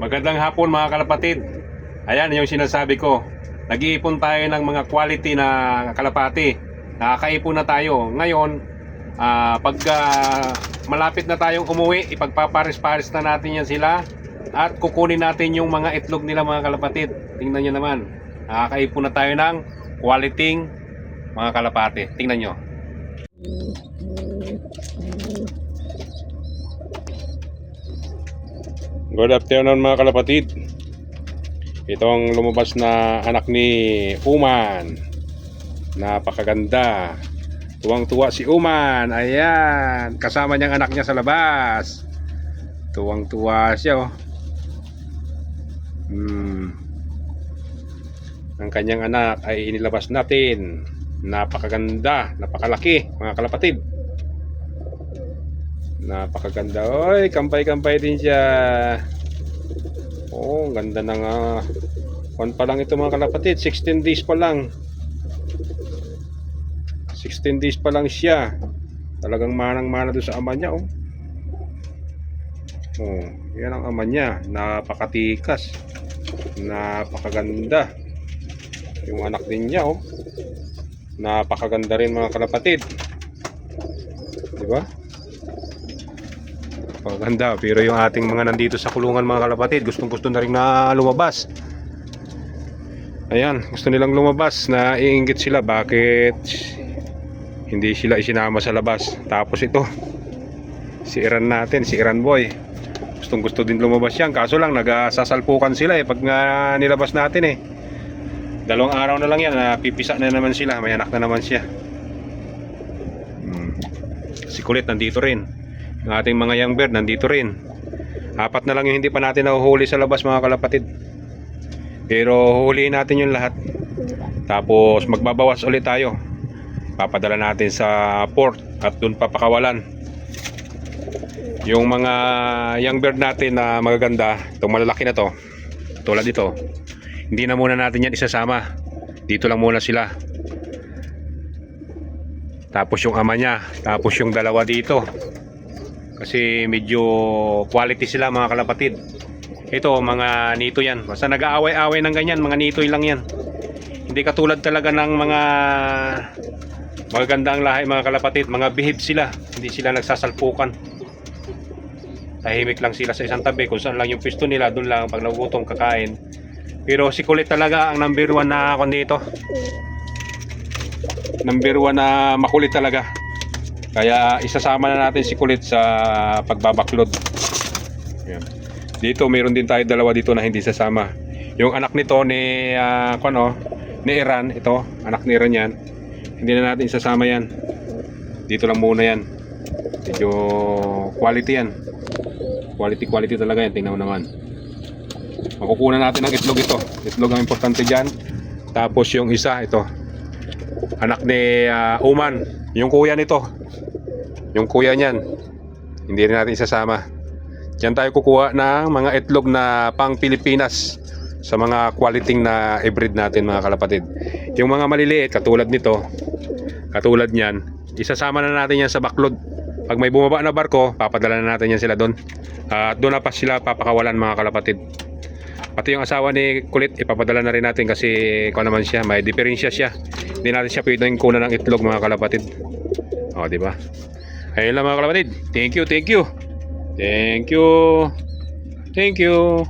Magandang hapon mga kalapatid. Ayan yung sinasabi ko. Nag-iipon tayo ng mga quality na kalapati. Nakakaipon na tayo. Ngayon, ah, pag ah, malapit na tayong umuwi, ipagpaparis-paris na natin yan sila at kukunin natin yung mga itlog nila mga kalapatid. Tingnan nyo naman. Nakakaipon na tayo ng quality mga kalapati. Tingnan nyo. Good afternoon mga kalapatid. Ito ang lumabas na anak ni Uman. Napakaganda. Tuwang-tuwa si Uman. Ayan. Kasama niyang anak niya sa labas. Tuwang-tuwa siya oh. Hmm. Ang kanyang anak ay inilabas natin. Napakaganda. Napakalaki mga kalapatid. Napakaganda. Oy, kampay-kampay din siya. Oh, ganda ng uh, Kwan pa lang ito mga kalapatid. 16 days pa lang. 16 days pa lang siya. Talagang manang-mana doon sa ama niya, oh. Oh, yan ang ama niya. Napakatikas. Napakaganda. Yung anak din niya, oh. Napakaganda rin mga kalapatid. Di ba? Paganda, pero yung ating mga nandito sa kulungan mga kalapatid, gustong gusto na rin na lumabas. Ayan, gusto nilang lumabas na iinggit sila bakit hindi sila isinama sa labas. Tapos ito, si Iran natin, si Iran boy. Gustong gusto din lumabas yan. Kaso lang, nagsasalpukan sila eh pag nga nilabas natin eh. Dalawang araw na lang yan, napipisa na naman sila. May anak na naman siya. Hmm. Si Kulit nandito rin. Yung ating mga young bird nandito rin. Apat na lang yung hindi pa natin nahuhuli sa labas mga kalapatid. Pero huhulihin natin yung lahat. Tapos magbabawas ulit tayo. Papadala natin sa port at doon papakawalan. Yung mga young bird natin na magaganda, itong malalaki na to, tulad ito, hindi na muna natin yan isasama. Dito lang muna sila. Tapos yung ama niya, tapos yung dalawa dito. Kasi medyo quality sila mga kalapatid. Ito mga nito yan. Basta nag-aaway-away ng ganyan, mga nitoy lang yan. Hindi katulad talaga ng mga magaganda ang lahi mga kalapatid. Mga bihib sila. Hindi sila nagsasalpukan. Tahimik lang sila sa isang tabi. Kung saan lang yung pisto nila, doon lang pag nagutom kakain. Pero si Kulit talaga ang number one na ako dito. Number one na makulit talaga. Kaya isasama na natin si Kulit sa pagbabaklod. Yan. Dito mayroon din tayo dalawa dito na hindi sasama. Yung anak nito ni uh, ano, ni Iran, ito, anak ni Iran yan. Hindi na natin isasama yan. Dito lang muna yan. Medyo quality yan. Quality quality talaga yan, tingnan mo naman. Makukunan natin ang itlog ito. Itlog ang importante diyan. Tapos yung isa ito. Anak ni ah, Uman, yung kuya nito. Yung kuya niyan. Hindi rin natin isasama. Diyan tayo kukuha ng mga itlog na pang Pilipinas sa mga quality na hybrid natin mga kalapatid. Yung mga maliliit katulad nito, katulad niyan, isasama na natin yan sa baklod. Pag may bumaba na barko, papadala na natin yan sila doon. At doon na pa sila papakawalan mga kalapatid. Pati yung asawa ni Kulit, ipapadala na rin natin kasi kung naman siya, may diferensya siya. Hindi natin siya pwedeng kunan ng itlog mga kalapatid. O, di ba? Ayun lang mga kalapatid. Thank you, thank you. Thank you. Thank you.